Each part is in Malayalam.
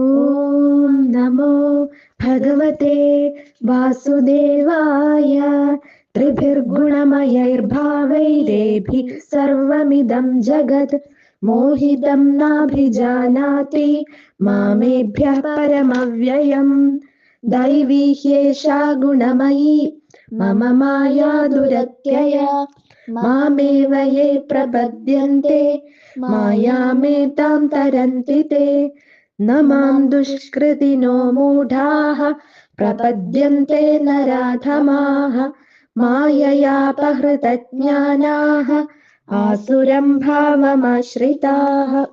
ॐ नमो भगवते वासुदेवाय त्रिभिर्गुणमयैर्भावैरेभिः सर्वमिदं जगत् मोहितं नाभिजानाति मामेभ्यः परमव्ययम् दैवी ह्येषा गुणमयी मम माया दुरत्यया मामेव ये प्रपद्यन्ते मायामेतां तरन्ति ते न माँ दुष्कृतिनो मूढाः, प्रपद्यन्ते नराधमाः, माययापहृतज्ञानाः, आसुरं भावमाश्रिताः।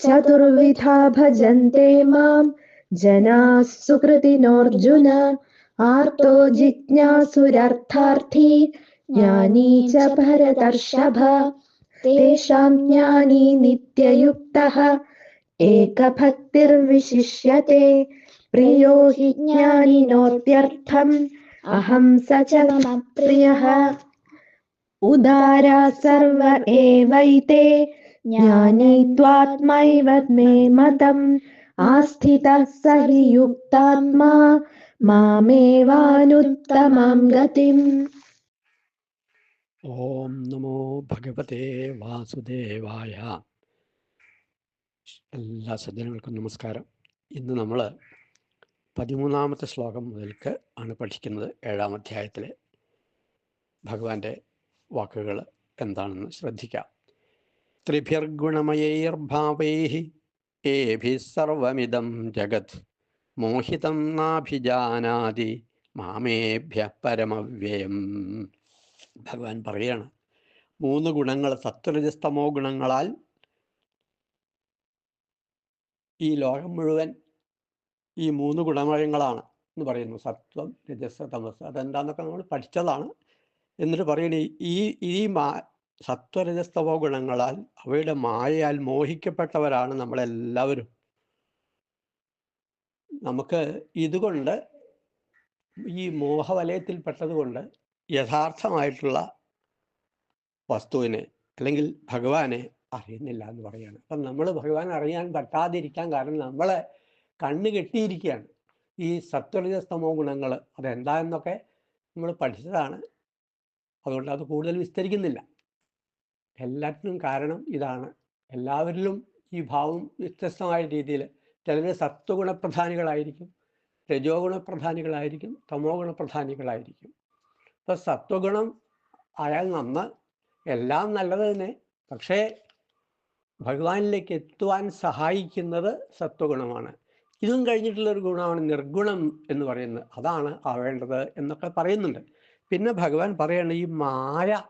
चतुर्विधा भजन्ते माँ, जनाः सुकृतिनोऽर्जुन, आर्तो जिज्ञासुरर्थार्थी, ज्ञानी च भरतर्षभ, तेषां ज्ञानी नित्ययुक्तः। ഏകഭക്തിർവിശിഷ്യത്തെ പ്രിയോ ഹി ജ്ഞാനിനോദ്യർത്ഥം അഹം സ ച ഉദാരാ സർവ ഏവൈത്തെ ജ്ഞാനൈത്വാത്മൈവ മേ മതം ആസ്ഥിത സഹി യുക്താത്മാ മാമേവാനുത്തമം ഗതിം ഓം നമോ ഭഗവതേ വാസുദേവായ എല്ലാ സജ്ജനങ്ങൾക്കും നമസ്കാരം. ഇന്ന് നമ്മൾ പതിമൂന്നാമത്തെ ശ്ലോകം മുതൽക്ക് ആണ് പഠിക്കുന്നത്. ഏഴാം അധ്യായത്തിലെ ഭഗവാന്റെ വാക്കുകൾ എന്താണെന്ന് ശ്രദ്ധിക്കാം. ത്രിഭിർഗുണമയൈർഭാവൈ സർവമിതം ജഗത് മോഹിതം നാഭിജാനാദി മാമേഭ്യ പരമവ്യയം. ഭഗവാൻ പറയാണ് മൂന്ന് ഗുണങ്ങൾ സത്വരജസ്തമോ ഗുണങ്ങളാൽ ഈ ലോകം മുഴുവൻ ഈ മൂന്ന് ഗുണമയങ്ങളാണ് എന്ന് പറയുന്നു. സത്വം രജസ് തമസ് അതെന്താന്നൊക്കെ നമ്മൾ പഠിച്ചതാണ്. എന്നിട്ട് പറയുന്നത് ഈ ഈ മാ സത്വരജസ്തമോ ഗുണങ്ങളാൽ അവയുടെ മായയാൽ മോഹിക്കപ്പെട്ടവരാണ് നമ്മളെല്ലാവരും. നമുക്ക് ഇതുകൊണ്ട് ഈ മോഹവലയത്തിൽപ്പെട്ടത് കൊണ്ട് യഥാർത്ഥമായിട്ടുള്ള വസ്തുവിനെ അല്ലെങ്കിൽ ഭഗവാനെ അറിയുന്നില്ല എന്ന് പറയുകയാണ് അപ്പം നമ്മൾ ഭഗവാൻ അറിയാൻ പറ്റാതിരിക്കാൻ കാരണം നമ്മളെ കണ്ണ് കെട്ടിയിരിക്കുകയാണ്. ഈ സത്വരജസ്തമോ ഗുണങ്ങൾ അതെന്താ എന്നൊക്കെ നമ്മൾ പഠിച്ചതാണ്. അതുകൊണ്ട് അത് കൂടുതൽ വിസ്തരിക്കുന്നില്ല. എല്ലാറ്റിനും കാരണം ഇതാണ്. എല്ലാവരിലും ഈ ഭാവം വ്യത്യസ്തമായ രീതിയിൽ ചിലർ സത്വഗുണപ്രധാനികളായിരിക്കും രജോ ഗുണപ്രധാനികളായിരിക്കും തമോ ഗുണപ്രധാനികളായിരിക്കും ഇപ്പം സത്വഗുണം ആയാൽ നന്ന് എല്ലാം നല്ലത് തന്നെ. പക്ഷേ ഭഗവാനിലേക്ക് എത്തുവാൻ സഹായിക്കുന്നത് സത്വഗുണമാണ്. ഇതും കഴിഞ്ഞിട്ടുള്ള ഒരു ഗുണമാണ് നിർഗുണം എന്ന് പറയുന്നത്. അതാണ് ആവേണ്ടത് എന്നൊക്കെ പറയുന്നുണ്ട്. പിന്നെ ഭഗവാൻ പറയേണ്ട ഈ മായ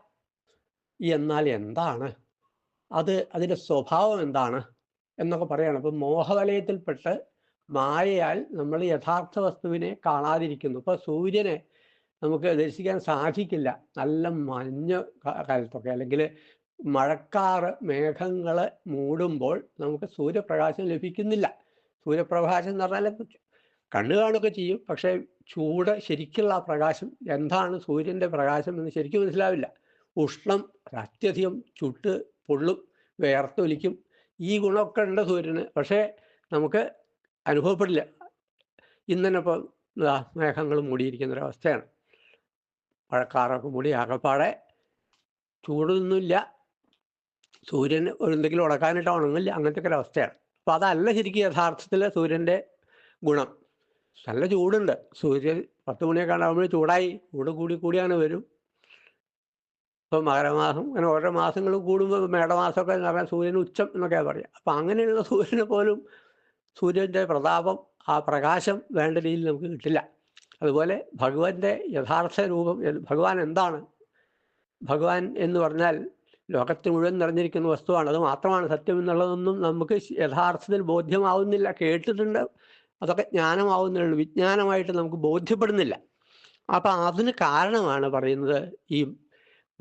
എന്നാൽ എന്താണ്? അത് അതിന്റെ സ്വഭാവം എന്താണ്? എന്നൊക്കെ പറയണം. അപ്പം മോഹവലയത്തിൽപ്പെട്ട് മായയാൽ നമ്മൾ യഥാർത്ഥ വസ്തുവിനെ കാണാതിരിക്കുന്നു. ഇപ്പോൾ സൂര്യനെ നമുക്ക് ദർശിക്കാൻ സാധിക്കില്ല. നല്ല മഞ്ഞ കാലത്തൊക്കെ അല്ലെങ്കിൽ മഴക്കാറ് മേഘങ്ങൾ മൂടുമ്പോൾ നമുക്ക് സൂര്യപ്രകാശം ലഭിക്കുന്നില്ല. സൂര്യപ്രകാശം എന്ന് പറഞ്ഞാൽ കണ്ണ് കാണുകയൊക്കെ ചെയ്യും. പക്ഷേ ചൂട് ശരിക്കുള്ള പ്രകാശം എന്താണ് സൂര്യന്റെ പ്രകാശം എന്ന് ശരിക്കും മനസ്സിലാവില്ല. ഉഷ്ണം അത്യധികം ചുട്ട് പൊള്ളും വേർത്തൊലിക്കും. ഈ ഗുണമൊക്കെ ഉണ്ട് സൂര്യന്. പക്ഷേ നമുക്ക് അനുഭവപ്പെടില്ല. ഇന്നലെ ഇപ്പോൾ മേഘങ്ങൾ മൂടിയിരിക്കുന്ന ഒരവസ്ഥയാണ്. മഴക്കാറൊക്കെ മൂടി ആകപ്പാടെ ചൂടൊന്നുമില്ല. സൂര്യൻ എന്തെങ്കിലും ഉണക്കാനായിട്ട് ഉണങ്ങില്ല അങ്ങനത്തെ ഒക്കെ ഒരവസ്ഥയാണ് അപ്പം അതല്ല ശരിക്കും യഥാർത്ഥത്തിൽ സൂര്യന്റെ ഗുണം. നല്ല ചൂടുണ്ട്. സൂര്യൻ പത്ത് മണിയൊക്കെ ഉണ്ടാകുമ്പോൾ ചൂടായി ചൂട് കൂടി കൂടിയാണ് വരും. ഇപ്പം മകരമാസം അങ്ങനെ ഓരോ മാസങ്ങൾ കൂടുമ്പോൾ മേടമാസമൊക്കെ എന്ന് പറഞ്ഞാൽ സൂര്യൻ ഉച്ചം എന്നൊക്കെയാണ് പറയുക. അപ്പം അങ്ങനെയുള്ള സൂര്യനെ പോലും സൂര്യന്റെ പ്രതാപം ആ പ്രകാശം വേണ്ട രീതിയിൽ നമുക്ക് കിട്ടില്ല. അതുപോലെ ഭഗവാന്റെ യഥാർത്ഥ രൂപം ഭഗവാൻ എന്താണ്? ഭഗവാൻ എന്ന് പറഞ്ഞാൽ ലോകത്ത് മുഴുവൻ നിറഞ്ഞിരിക്കുന്ന വസ്തുവാണ്. അത് മാത്രമാണ് സത്യം എന്നുള്ളതൊന്നും നമുക്ക് യഥാർത്ഥത്തിൽ ബോധ്യമാവുന്നില്ല. കേട്ടിട്ടുണ്ട്. അതൊക്കെ ജ്ഞാനമാവുന്നുള്ളൂ വിജ്ഞാനമായിട്ട് നമുക്ക് ബോധ്യപ്പെടുന്നില്ല. അപ്പം അതിന് കാരണമാണ് പറയുന്നത് ഈ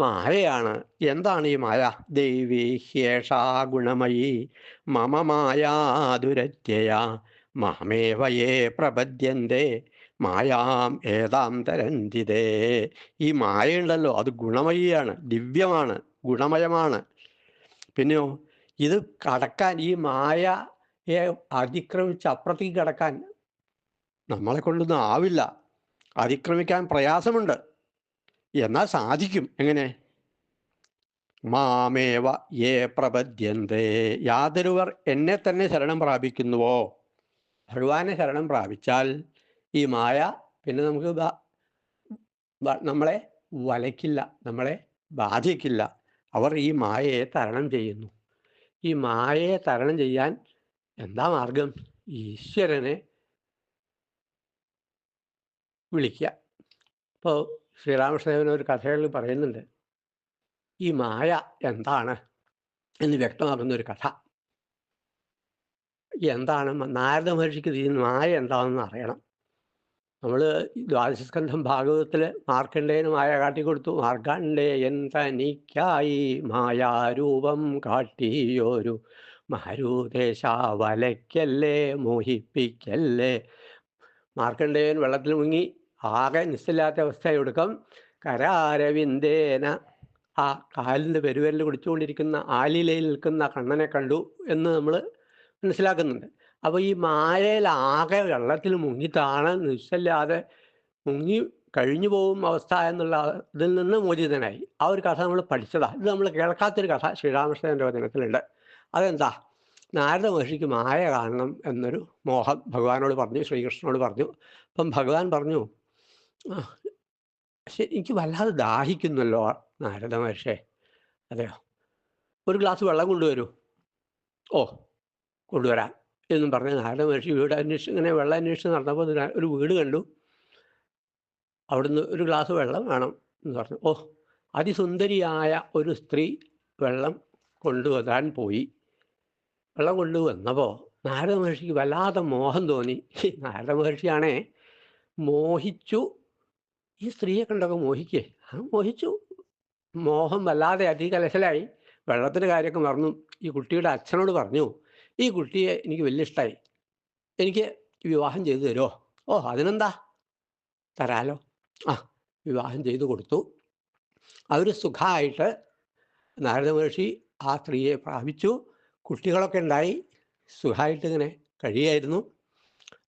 മായയാണ്. എന്താണ് ഈ മായ? ദൈവി ഹേഷാ ഗുണമയി മമ മായാതുരത്യയ മാമേവയേ പ്രപദ്യന്തേ മായാം ഏതാം തരന്തിതേ. ഈ മായ ഉണ്ടല്ലോ അത് ഗുണമയിയാണ്. ദിവ്യമാണ്. ഗുണമയമാണ്. പിന്നെയോ ഇത് കടക്കാൻ ഈ മായയെ അതിക്രമിച്ച് അപ്പുറത്തേക്ക് കടക്കാൻ നമ്മളെ കൊണ്ടൊന്നും ആവില്ല. അതിക്രമിക്കാൻ പ്രയാസമുണ്ട്. എന്നാൽ സാധിക്കും. എങ്ങനെ? മാമേവ ഏ പ്രപദ്യന്തേ. യാതൊരുവർ എന്നെ തന്നെ ശരണം പ്രാപിക്കുന്നുവോ? ഭഗവാനെ ശരണം പ്രാപിച്ചാൽ ഈ മായ പിന്നെ നമുക്ക് നമ്മളെ വലയ്ക്കില്ല നമ്മളെ ബാധിക്കില്ല അവർ ഈ മായയെ തരണം ചെയ്യുന്നു. ഈ മായയെ തരണം ചെയ്യാൻ എന്താ മാർഗം? ഈശ്വരനെ വിളിക്കുക. ഇപ്പോൾ ശ്രീരാമകൃഷ്ണദേവൻ ഒരു കഥകളിൽ പറയുന്നുണ്ട്. ഈ മായ എന്താണ് എന്ന് വ്യക്തമാക്കുന്ന ഒരു കഥ. എന്താണ്? നാരദ മഹർഷിക്ക് ഈ മായ എന്താണെന്ന് അറിയണം. നമ്മൾ ദ്വാദശസ്കന്ധം ഭാഗവതത്തിൽ മാർക്കണ്ഡേയന് മായ കാട്ടിക്കൊടുത്തു. മാർക്കണ്ഡേയൻ തനിക്കായി മായാരൂപം കാട്ടിയൊരു മഹരൂദേശ വലയ്ക്കല്ലേ മോഹിപ്പിക്കല്ലേ? മാർക്കണ്ഡേയൻ വെള്ളത്തിൽ മുങ്ങി ആകെ നിസ്സില്ലാത്ത അവസ്ഥ ഒടുക്കം. കരാരവിന്ദേന ആ കാലിന്റെ പെരുവരിൽ കുടിച്ചുകൊണ്ടിരിക്കുന്ന ആലിലയിൽ നിൽക്കുന്ന കണ്ണനെ കണ്ടു എന്ന് നമ്മൾ മനസ്സിലാക്കുന്നുണ്ട്. അപ്പോൾ ഈ മായയിൽ ആകെ വെള്ളത്തിൽ മുങ്ങിത്താണ് നിശ്ചല്ലാതെ മുങ്ങി കഴിഞ്ഞു പോകും അവസ്ഥ എന്നുള്ള ഇതിൽ നിന്ന് മോചിതനായി. ആ ഒരു കഥ നമ്മൾ പഠിച്ചതാണ് ഇത് നമ്മൾ കേൾക്കാത്തൊരു കഥ ശ്രീരാമകൃഷ്ണന്റെ വചനത്തിലുണ്ട്. അതെന്താ? നാരദ മഹർഷിക്ക് മായ കാണണം എന്നൊരു മോഹം ഭഗവാനോട് പറഞ്ഞു ശ്രീകൃഷ്ണനോട് പറഞ്ഞു. അപ്പം ഭഗവാൻ പറഞ്ഞു "ആ, ശരി എനിക്ക് വല്ലാതെ ദാഹിക്കുന്നല്ലോ നാരദ മഹർഷേ. അതെയോ? ഒരു ഗ്ലാസ് വെള്ളം കൊണ്ടുവരൂ. ഓ കൊണ്ടുവരാം. എന്നും പറഞ്ഞ് നാരദ മഹർഷി വീട് അന്വേഷിച്ച് ഇങ്ങനെ വെള്ളം അന്വേഷിച്ച് നടന്നപ്പോൾ ഒരു വീട് കണ്ടു. അവിടുന്ന് ഒരു ഗ്ലാസ് വെള്ളം വേണം എന്ന് പറഞ്ഞു. ഓ അതിസുന്ദരിയായ ഒരു സ്ത്രീ വെള്ളം കൊണ്ടുവരാൻ പോയി. വെള്ളം കൊണ്ടുവന്നപ്പോൾ നാരദ മഹർഷിക്ക് വല്ലാതെ മോഹം തോന്നി. നാരദ മഹർഷിയാണേ മോഹിച്ചു. ഈ സ്ത്രീയെ കണ്ടൊക്കെ മോഹിക്കേ. ആ മോഹിച്ചു. മോഹം വല്ലാതെ അധികലശലായി വെള്ളത്തിന്റെ കാര്യമൊക്കെ മറന്നു. ഈ കുട്ടിയുടെ അച്ഛനോട് പറഞ്ഞു ഈ കുട്ടിയെ എനിക്ക് വലിയ ഇഷ്ടമായി എനിക്ക് വിവാഹം ചെയ്തു തരുമോ ഓ അതിനെന്താ? തരാലോ. ആ വിവാഹം ചെയ്തു കൊടുത്തു. അവർ സുഖമായിട്ട് നാരദ മഹർഷി ആ സ്ത്രീയെ പ്രാപിച്ചു. കുട്ടികളൊക്കെ ഉണ്ടായി. സുഖമായിട്ട് ഇങ്ങനെ കഴിയായിരുന്നു.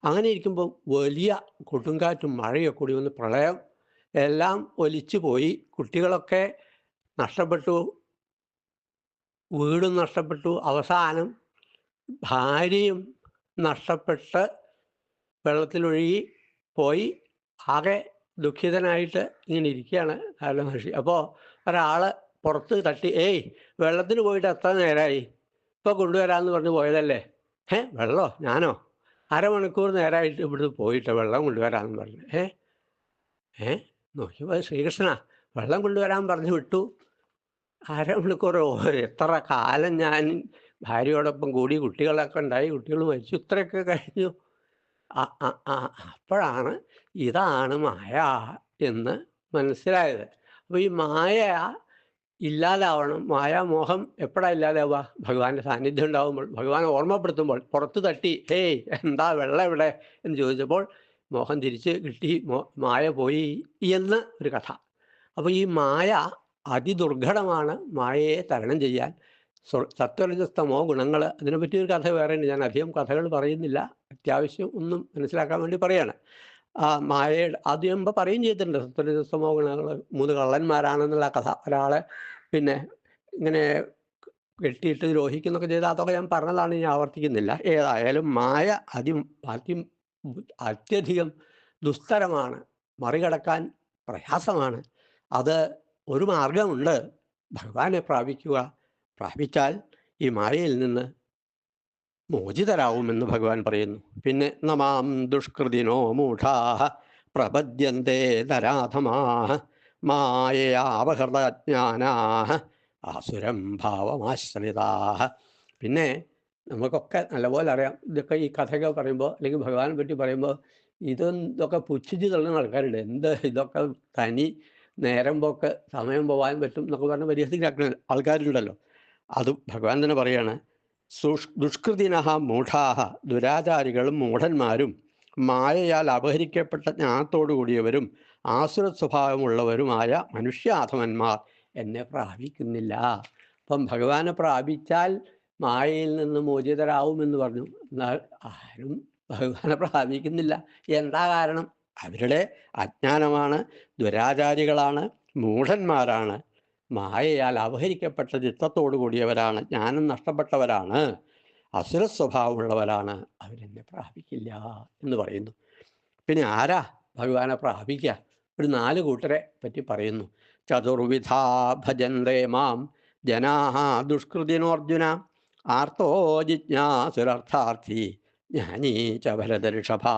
അങ്ങനെ ഇരിക്കുമ്പോൾ വലിയ കൊടുങ്കാറ്റും മഴയൊക്കെ കൂടി വന്ന് പ്രളയം എല്ലാം ഒലിച്ചു പോയി. കുട്ടികളൊക്കെ നഷ്ടപ്പെട്ടു. വീടും നഷ്ടപ്പെട്ടു. അവസാനം ഭാര്യയും നഷ്ടപ്പെട്ട് വെള്ളത്തിലൊഴുകി പോയി. ആകെ ദുഃഖിതനായിട്ട് ഇങ്ങനെ ഇരിക്കുകയാണ് കാരണം മഹർഷി. അപ്പോൾ ഒരാൾ പുറത്ത് തട്ടി ഏയ് വെള്ളത്തിന് പോയിട്ട് എത്ര നേരമായി ഇപ്പോൾ കൊണ്ടുവരാമെന്ന് പറഞ്ഞ് പോയതല്ലേ? ഏ വെള്ളമോ ഞാനോ? അരമണിക്കൂർ നേരമായിട്ട് ഇവിടുന്ന് പോയിട്ട് വെള്ളം കൊണ്ടുവരാമെന്ന് പറഞ്ഞു. ഏ ഏ നോക്കിയപ്പോൾ ശ്രീകൃഷ്ണ വെള്ളം കൊണ്ടുവരാൻ പറഞ്ഞു വിട്ടു. അരമണിക്കൂർ എത്ര കാലം ഞാൻ ഭാര്യയോടൊപ്പം കൂടി കുട്ടികളൊക്കെ ഉണ്ടായി കുട്ടികൾ മരിച്ചു. ഇത്രയൊക്കെ കഴിഞ്ഞു. അപ്പോഴാണ് ഇതാണ് മായ എന്ന് മനസ്സിലായത്. അപ്പോൾ ഈ മായ ഇല്ലാതാവണം. മായാമോഹം എപ്പോഴാണ് ഇല്ലാതാവുക? ഭഗവാന്റെ സാന്നിധ്യം ഉണ്ടാകുമ്പോൾ ഭഗവാനെ ഓർമ്മപ്പെടുത്തുമ്പോൾ പുറത്ത് തട്ടി ഹേയ് എന്താ വെള്ളം എവിടെ എന്ന് ചോദിച്ചപ്പോൾ മോഹം തിരിച്ച് കിട്ടി മായ പോയി എന്ന് ഒരു കഥ. അപ്പോൾ ഈ മായ അതിദുർഘടമാണ്. മായയെ തരണം ചെയ്യാൻ സത്വരജസ്തമോ ഗുണങ്ങൾ അതിനെപ്പറ്റി ഒരു കഥ വേറെ ഞാൻ അധികം കഥകൾ പറയുന്നില്ല. അത്യാവശ്യം ഒന്നും മനസ്സിലാക്കാൻ വേണ്ടി പറയാണ്. ആ മായയുടെ ആദ്യം പറയും ചെയ്തിട്ടുണ്ട്. സത്വരജസ്തമോ ഗുണങ്ങൾ മൂന്ന് കള്ളന്മാരാണെന്നുള്ള കഥ. ഒരാളെ പിന്നെ ഇങ്ങനെ കെട്ടിയിട്ട് ദ്രോഹിക്കുന്നൊക്കെ ചെയ്ത് അതൊക്കെ ഞാൻ പറഞ്ഞതാണ് ഞാൻ ആവർത്തിക്കുന്നില്ല. ഏതായാലും മായ അതി അതി അത്യധികം ദുസ്തരമാണ്. മറികടക്കാൻ പ്രയാസമാണ്. അത് ഒരു മാർഗമുണ്ട് ഭഗവാനെ പ്രാപിക്കുക പ്രാപിച്ചാൽ ഈ മായയിൽ നിന്ന് മോചിതരാവുമെന്ന് ഭഗവാൻ പറയുന്നു. പിന്നെ നമാം ദുഷ്കൃതിനോ മൂഢാ പ്രപദ്യന്തേ നരാധമാ മായയാവഹൃതജ്ഞാനാഹ ആസുരം ഭാവമാശ്രിതാ. പിന്നെ നമുക്കൊക്കെ നല്ലപോലെ അറിയാം. ഇതൊക്കെ ഈ കഥയൊക്കെ പറയുമ്പോൾ അല്ലെങ്കിൽ ഭഗവാനെ പറ്റി പറയുമ്പോൾ ഇതൊക്കെ പുച്ഛിച്ച് തള്ളുന്ന ആൾക്കാരുണ്ട്. എന്ത് ഇതൊക്കെ തനി നേരം പോക്ക് സമയം പോകാൻ പറ്റും എന്നൊക്കെ പറഞ്ഞ് പരിഹസിക്കുന്ന ആൾക്കാരുണ്ടല്ലോ. അത് ഭഗവാൻ തന്നെ പറയാണ് സുഷ് ദുഷ്കൃതിനഹ മൂഢാഹ ദുരാചാരികളും മൂഢന്മാരും മായയാൽ അപഹരിക്കപ്പെട്ട ജ്ഞാനത്തോടു കൂടിയവരും ആസുര സ്വഭാവമുള്ളവരുമായ മനുഷ്യാധമന്മാർ എന്നെ പ്രാപിക്കുന്നില്ല. അപ്പം ഭഗവാനെ പ്രാപിച്ചാൽ മായയിൽ നിന്ന് മോചിതരാവുമെന്ന് പറഞ്ഞു. എന്നാൽ ആരും ഭഗവാനെ പ്രാപിക്കുന്നില്ല. എന്താ കാരണം? അവരുടെ അജ്ഞാനമാണ് ദുരാചാരികളാണ് മൂഢന്മാരാണ്. മായയാൽ അപഹരിക്കപ്പെട്ട ചിത്തത്തോടു കൂടിയവരാണ്. ജ്ഞാനം നഷ്ടപ്പെട്ടവരാണ്. അസുര സ്വഭാവമുള്ളവരാണ്. അവരെന്നെ പ്രാപിക്കില്ല എന്ന് പറയുന്നു. പിന്നെ ആരാ ഭഗവാനെ പ്രാപിക്കുക ഒരു നാല് കൂട്ടരെ പറ്റി പറയുന്നു. ചതുർവിധാ ഭജന്തേ മാം ജനാഹ ദുഷ്കൃതിനോർജുന ആർത്തോ ജിജ്ഞാസുരർത്ഥാർത്ഥി ജ്ഞാനീ ച ഭരതഋഷഭ.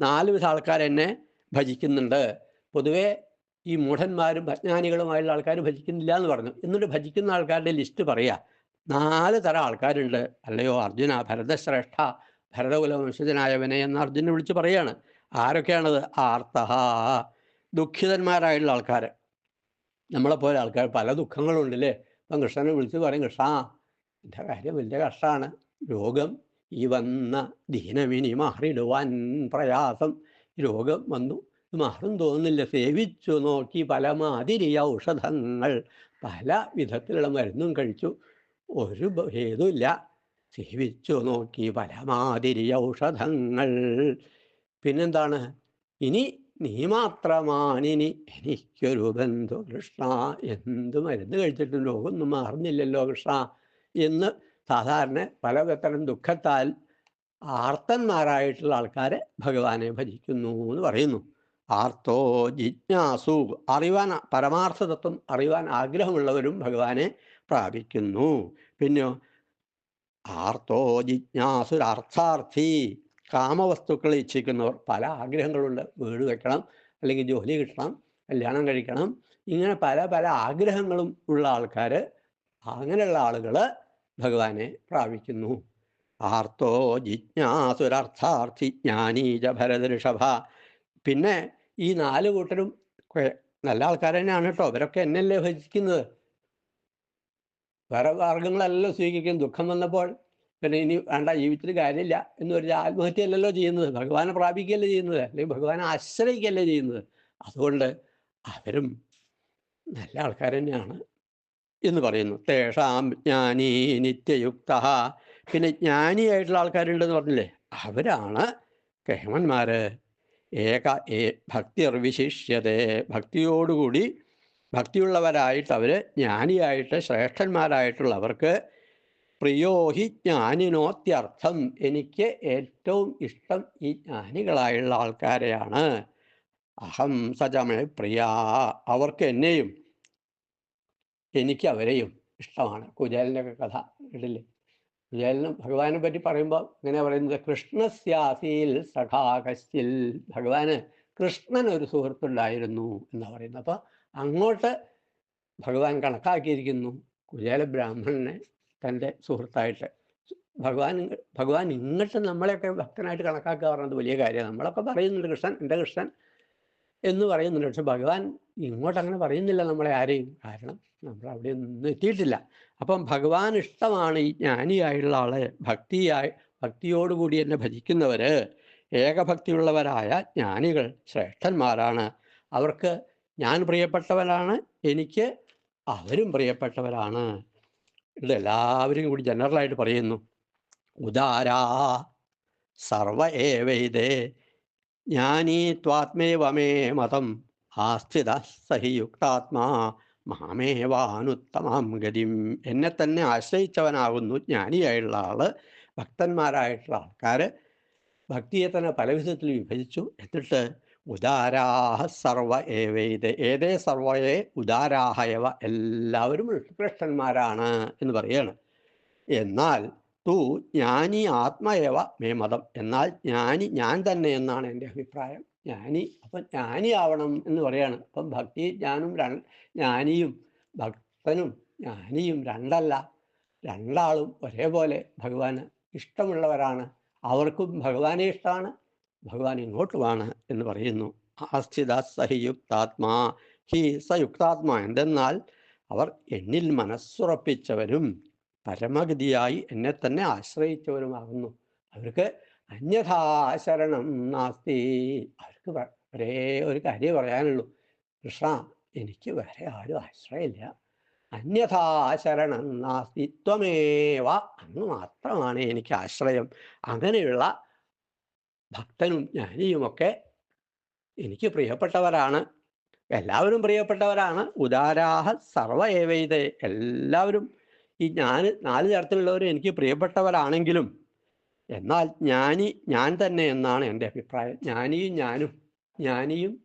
നാല് വിധ ആൾക്കാരെന്നെ ഭജിക്കുന്നുണ്ട്. പൊതുവേ ഈ മൂഢന്മാരും അജ്ഞാനികളുമായുള്ള ആൾക്കാർ ഭജിക്കുന്നില്ല എന്ന് പറഞ്ഞു. എന്നിട്ട് ഭജിക്കുന്ന ആൾക്കാരുടെ ലിസ്റ്റ് പറയുക നാല് തരം ആൾക്കാരുണ്ട്. അല്ലയോ അർജുന ഭരതശ്രേഷ്ഠ ഭരതകുല വംശജനായവനെ എന്ന് അർജുനെ വിളിച്ച് പറയാണ്. ആരൊക്കെയാണത്? ആർത്തഹ ദുഃഖിതന്മാരായിട്ടുള്ള ആൾക്കാർ. നമ്മളെപ്പോലെ ആൾക്കാർ. പല ദുഃഖങ്ങളുണ്ട് അല്ലേ അപ്പം കൃഷ്ണനെ വിളിച്ച് പറയും കൃഷ്ണ എന്റെ കാര്യം വലിയ കഷ്ടമാണ്. രോഗം ഈ വന്ന ദീനമിനി മാറിടുവാൻ പ്രയാസം. രോഗം വന്നു ഇത് മാറും തോന്നുന്നില്ല. സേവിച്ചു നോക്കി പല മാതിരി ഔഷധങ്ങൾ. പല വിധത്തിലുള്ള മരുന്നും കഴിച്ചു. ഒരു ഭേദമില്ല സേവിച്ചു നോക്കി പല മാതിരി ഔഷധങ്ങൾ. പിന്നെന്താണ്? ഇനി നീ മാത്രമാണിനി. എനിക്കൊരു ബന്ധു കൃഷ്ണ. എന്ത് മരുന്ന് കഴിച്ചിട്ടും രോഗമൊന്നും മാറുന്നില്ലല്ലോ കൃഷ്ണ എന്ന് സാധാരണ പലതരം ദുഃഖത്താൽ ആർത്തന്മാരായിട്ടുള്ള ആൾക്കാരെ ഭഗവാനെ ഭജിക്കുന്നു എന്ന് പറയുന്നു. ആർത്തോ ജിജ്ഞാസു. അറിവാൻ പരമാർത്ഥ തത്വം അറിവാൻ ആഗ്രഹമുള്ളവരും ഭഗവാനെ പ്രാപിക്കുന്നു. പിന്നെയോ ആർത്തോ ജിജ്ഞാസുരർത്ഥാർത്ഥി കാമവസ്തുക്കൾ ഇച്ഛിക്കുന്നവർ പല ആഗ്രഹങ്ങളുണ്ട്. വീട് വെക്കണം അല്ലെങ്കിൽ ജോലി കിട്ടണം കല്യാണം കഴിക്കണം. ഇങ്ങനെ പല പല ആഗ്രഹങ്ങളും ഉള്ള ആൾക്കാർ അങ്ങനെയുള്ള ആളുകൾ ഭഗവാനെ പ്രാപിക്കുന്നു. ആർത്തോ ജിജ്ഞാസുരർത്ഥാർത്ഥി ജ്ഞാനീജ ഭരതഋഷഭ പിന്നെ ഈ നാല് കൂട്ടരും നല്ല ആൾക്കാർ തന്നെയാണ് കേട്ടോ. അവരൊക്കെ എന്നല്ലേ ഭജിക്കുന്നത്? വേറെ മാർഗങ്ങളല്ലോ സ്വീകരിക്കും ദുഃഖം വന്നപ്പോൾ പിന്നെ ഇനി വേണ്ട ജീവിതത്തിൽ കാര്യമില്ല എന്ന് പറഞ്ഞ ആത്മഹത്യയല്ലല്ലോ ചെയ്യുന്നത്. ഭഗവാനെ പ്രാപിക്കുകയല്ലേ ചെയ്യുന്നത്? അല്ലെങ്കിൽ ഭഗവാനെ ആശ്രയിക്കുകയല്ലേ ചെയ്യുന്നത്? അതുകൊണ്ട് അവരും നല്ല ആൾക്കാർ തന്നെയാണ് എന്ന് പറയുന്നു. തേഷാം ജ്ഞാനി നിത്യയുക്ത. പിന്നെ ജ്ഞാനിയായിട്ടുള്ള ആൾക്കാരുണ്ടെന്ന് പറഞ്ഞില്ലേ? അവരാണ് കേമന്മാര്. ഏക ഭക്തി അർവിശിഷ്യത ഭക്തിയോടുകൂടി ഭക്തിയുള്ളവരായിട്ട് അവർ ജ്ഞാനിയായിട്ട് ശ്രേഷ്ഠന്മാരായിട്ടുള്ളവർക്ക് പ്രിയോഹി ജ്ഞാനിനോത്യർത്ഥം എനിക്ക് ഏറ്റവും ഇഷ്ടം ഈ ജ്ഞാനികളായുള്ള ആൾക്കാരെയാണ്. അഹം സജമേ പ്രിയ. അവർക്ക് എന്നെയും എനിക്ക് അവരെയും ഇഷ്ടമാണ്. കുചേലന്റെ കഥ കേട്ടില്ലേ? കുചേലനും ഭഗവാനെ പറ്റി പറയുമ്പോൾ ഇങ്ങനെ പറയുന്നത് കൃഷ്ണസ്യാസിയിൽ സഖാകശ്ചിൽ ഭഗവാന് കൃഷ്ണൻ ഒരു സുഹൃത്തുണ്ടായിരുന്നു എന്നാണ് പറയുന്നത്. അപ്പോൾ അങ്ങോട്ട് ഭഗവാൻ കണക്കാക്കിയിരിക്കുന്നു കുചേല ബ്രാഹ്മണനെ തന്റെ സുഹൃത്തായിട്ട്. ഭഗവാൻ ഭഗവാൻ ഇങ്ങോട്ട് നമ്മളെയൊക്കെ ഭക്തനായിട്ട് കണക്കാക്കുക പറഞ്ഞത് വലിയ കാര്യമാണ്. നമ്മളൊക്കെ പറയുന്നുണ്ട് കൃഷ്ണൻ എന്റെ കൃഷ്ണൻ എന്ന് പറയുന്നുണ്ട്. പക്ഷെ ഭഗവാൻ ഇങ്ങോട്ട് അങ്ങനെ പറയുന്നില്ല നമ്മളെ ആരെയും. കാരണം നമ്മൾ അവിടെ ഒന്നും എത്തിയിട്ടില്ല. അപ്പം ഭഗവാൻ ഇഷ്ടമാണ് ഈ ജ്ഞാനിയായുള്ള ആളെ ഭക്തിയായി ഭക്തിയോടുകൂടി എന്നെ ഭജിക്കുന്നവർ ഏകഭക്തിയുള്ളവരായ ജ്ഞാനികൾ ശ്രേഷ്ഠന്മാരാണ്. അവർക്ക് ഞാൻ പ്രിയപ്പെട്ടവരാണ് എനിക്ക് അവരും പ്രിയപ്പെട്ടവരാണ്. ഇതെല്ലാവരും കൂടി ജനറലായിട്ട് പറയുന്നു. ഉദാരാ സർവ ഏവൈതേ ജ്ഞാനീ ത്വാത്മേവമേ മതം ആസ്ഥിത സഹി യുക്താത്മാ മാമേവാനുത്തമാം ഗതിം. എന്നെ തന്നെ ആശ്രയിച്ചവനാകുന്നു ജ്ഞാനിയായുള്ള ആൾ ഭക്തന്മാരായിട്ടുള്ള ആൾക്കാർ ഭക്തിയെ തന്നെ പല വിധത്തിൽ വിഭജിച്ചു. എന്നിട്ട് ഉദാരാഹ സർവ ഏവേത് ഏതേ സർവയെ ഉദാരാഹയവ എല്ലാവരും ഉത്കൃഷ്ടന്മാരാണ് എന്ന് പറയാണ്. എന്നാൽ തൂ ജ്ഞാനി ആത്മയവ മേ മതം. എന്നാൽ ജ്ഞാനി ഞാൻ തന്നെ എന്നാണ് എന്റെ അഭിപ്രായം. ജ്ഞാനി അപ്പം ജ്ഞാനിയാവണം എന്ന് പറയാണ്. അപ്പം ഭക്തി ജ്ഞാനും ജ്ഞാനിയും ഭക്തനും ജ്ഞാനിയും രണ്ടല്ല. രണ്ടാളും ഒരേപോലെ ഭഗവാന് ഇഷ്ടമുള്ളവരാണ്. അവർക്കും ഭഗവാനെ ഇഷ്ടമാണ് ഭഗവാൻ ഇങ്ങോട്ടുമാണ് എന്ന് പറയുന്നു. ആസ്ഥിത സഹിയുക്താത്മാ ഹി സയുക്താത്മാ എന്തെന്നാൽ അവർ എന്നിൽ മനസ്സുറപ്പിച്ചവരും പരമഗതിയായി എന്നെ തന്നെ ആശ്രയിച്ചവരുമാകുന്നു. അവർക്ക് അന്യഥാശരണം നാസ്തി. അവർക്ക് ഒരേ ഒരു കാര്യം പറയാനുള്ളൂ. കൃഷ്ണ എനിക്ക് വേറെ ആരും ആശ്രയമില്ല. അന്യഥാ ശരണം നാസ്തിത്വമേവ അങ്ങ് മാത്രമാണ് എനിക്ക് ആശ്രയം. അങ്ങനെയുള്ള ഭക്തനും ജ്ഞാനിയുമൊക്കെ എനിക്ക് പ്രിയപ്പെട്ടവരാണ്. എല്ലാവരും പ്രിയപ്പെട്ടവരാണ്. ഉദാരാഹ സർവ ഏവൈതേ എല്ലാവരും ഈ ഞാൻ നാല് തരത്തിലുള്ളവരും എനിക്ക് പ്രിയപ്പെട്ടവരാണെങ്കിലും എന്നാൽ ജ്ഞാനി ഞാൻ തന്നെ എന്നാണ് എന്റെ അഭിപ്രായം. ജ്ഞാനിയും ഞാനും ജ്ഞാനിയും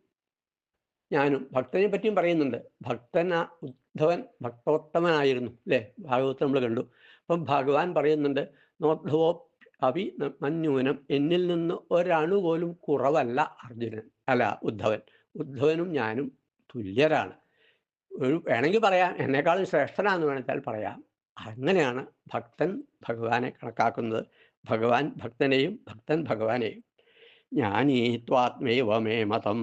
ഞാനും ഭക്തനെ പറ്റിയും പറയുന്നുണ്ട്. ഭക്തന ഉദ്ധവൻ ഭക്തോത്തമനായിരുന്നു. അല്ലേ? ഭാഗവത്ത് നമ്മൾ കണ്ടു. അപ്പം ഭഗവാൻ പറയുന്നുണ്ട് നോദ്ധവോ അഭി മന്യൂനം. എന്നിൽ നിന്ന് ഒരണു പോലും കുറവല്ല അർജുനൻ. അല്ല ഉദ്ധവൻ. ഉദ്ധവനും ഞാനും തുല്യരാണ്. ഒരു വേണമെങ്കിൽ പറയാം എന്നെക്കാളും ശ്രേഷ്ഠനാന്ന് വേണമെച്ചാൽ പറയാം. അങ്ങനെയാണ് ഭക്തൻ ഭഗവാനെ കണക്കാക്കുന്നത്. ഭഗവാൻ ഭക്തനെയും ഭക്തൻ ഭഗവാനെയും. ജ്ഞാനീ ത്വാത്മൈവമേ മതം.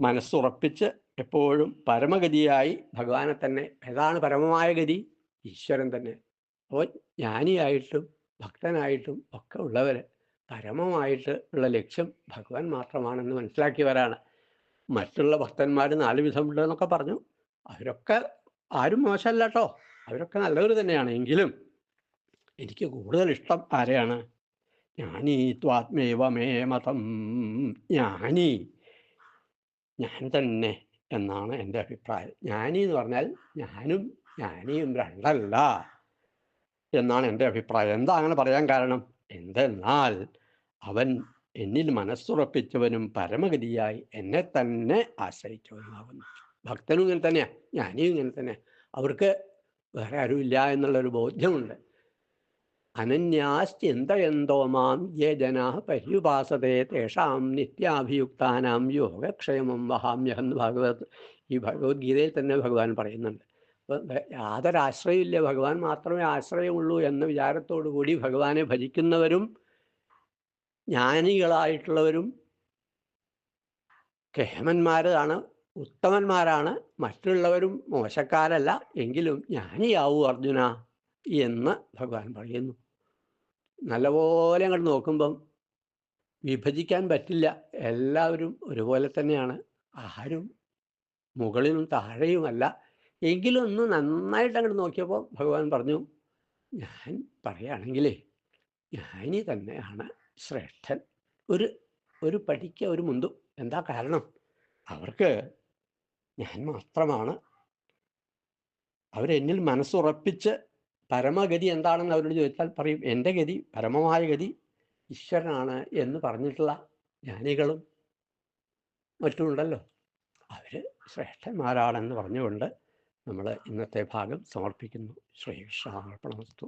മനസ്സുറപ്പിച്ച് എപ്പോഴും പരമഗതിയായി ഭഗവാനെ തന്നെ ഏതാണ് പരമമായ ഗതി? ഈശ്വരൻ തന്നെ. അപ്പോൾ ജ്ഞാനിയായിട്ടും ഭക്തനായിട്ടും ഒക്കെ ഉള്ളവർ പരമമായിട്ട് ഉള്ള ലക്ഷ്യം ഭഗവാൻ മാത്രമാണെന്ന് മനസ്സിലാക്കിയവരാണ്. മറ്റുള്ള ഭക്തന്മാർ നാല് വിധമുണ്ട് എന്നൊക്കെ പറഞ്ഞു. അവരൊക്കെ ആരും മോശമല്ല കേട്ടോ. അവരൊക്കെ നല്ലവർ തന്നെയാണ്. എങ്കിലും എനിക്ക് കൂടുതൽ ഇഷ്ടം ആരെയാണ്? ജ്ഞാനീ ത്വാത്മേവ മേ മതം. ജ്ഞാനി ഞാൻ തന്നെ എന്നാണ് എന്റെ അഭിപ്രായം. ജ്ഞാനി എന്ന് പറഞ്ഞാൽ ഞാനും ജ്ഞാനിയും രണ്ടല്ല എന്നാണ് എന്റെ അഭിപ്രായം. എന്താ അങ്ങനെ പറയാൻ കാരണം? എന്തെന്നാൽ അവൻ എന്നിൽ മനസ്സുറപ്പിച്ചവനും പരമഗതിയായി എന്നെ തന്നെ ആശ്രയിച്ചവനുമാകുന്നു ഭക്തനും ഇങ്ങനെ തന്നെയാണ് ജ്ഞാനിയും ഇങ്ങനെ തന്നെ അവർക്ക് വേറെ ആരുമില്ല എന്നുള്ളൊരു ബോധ്യമുണ്ട്. അനന്യാശ്ചിന്തയന്തോ മാം യേ ജനാ പര്യുപാസതേ തേഷാം നിത്യാഭിയുക്താനാം യോഗക്ഷേമം വഹാമ്യഹം ഭഗവത് ഈ ഭഗവത്ഗീതയിൽ തന്നെ ഭഗവാൻ പറയുന്നുണ്ട്. യാതൊരാശ്രയമില്ല ഭഗവാൻ മാത്രമേ ആശ്രയമുള്ളൂ എന്ന വിചാരത്തോടു കൂടി ഭഗവാനെ ഭജിക്കുന്നവരും ജ്ഞാനികളായിട്ടുള്ളവരും കേമന്മാരാണ് ഉത്തമന്മാരാണ്. മറ്റുള്ളവരും മോശക്കാരല്ല. എങ്കിലും ജ്ഞാനിയാവൂ അർജുന എന്ന് ഭഗവാൻ പറയുന്നു. നല്ലപോലെ അങ്ങോട്ട് നോക്കുമ്പം വിഭജിക്കാൻ പറ്റില്ല. എല്ലാവരും ഒരുപോലെ തന്നെയാണ്. ആരും മുകളിലും താഴെയുമല്ല. എങ്കിലും ഒന്ന് നന്നായിട്ട് അങ്ങോട്ട് നോക്കിയപ്പോൾ ഭഗവാൻ പറഞ്ഞു ഞാൻ പറയുകയാണെങ്കിലേ ജ്ഞാനി തന്നെയാണ് ശ്രേഷ്ഠൻ. ഒരു ഒരു പടിക്ക് ഒരു മുന്തു എന്താ കാരണം? അവർക്ക് ഞാൻ മാത്രമാണ്. അവരെന്നിൽ മനസ്സുറപ്പിച്ച് പരമഗതി എന്താണെന്ന് അവരോട് ചോദിച്ചാൽ പറയും എന്റെ ഗതി പരമമായ ഗതി ഈശ്വരനാണ് എന്ന് പറഞ്ഞിട്ടുള്ള ജ്ഞാനികളും മറ്റുമുണ്ടല്ലോ. അവർ ശ്രേഷ്ഠന്മാരാണെന്ന് പറഞ്ഞുകൊണ്ട് നമ്മൾ ഇന്നത്തെ ഭാഗം സമർപ്പിക്കുന്നു. ശ്രീകൃഷ്ണാർപ്പണമസ്തു.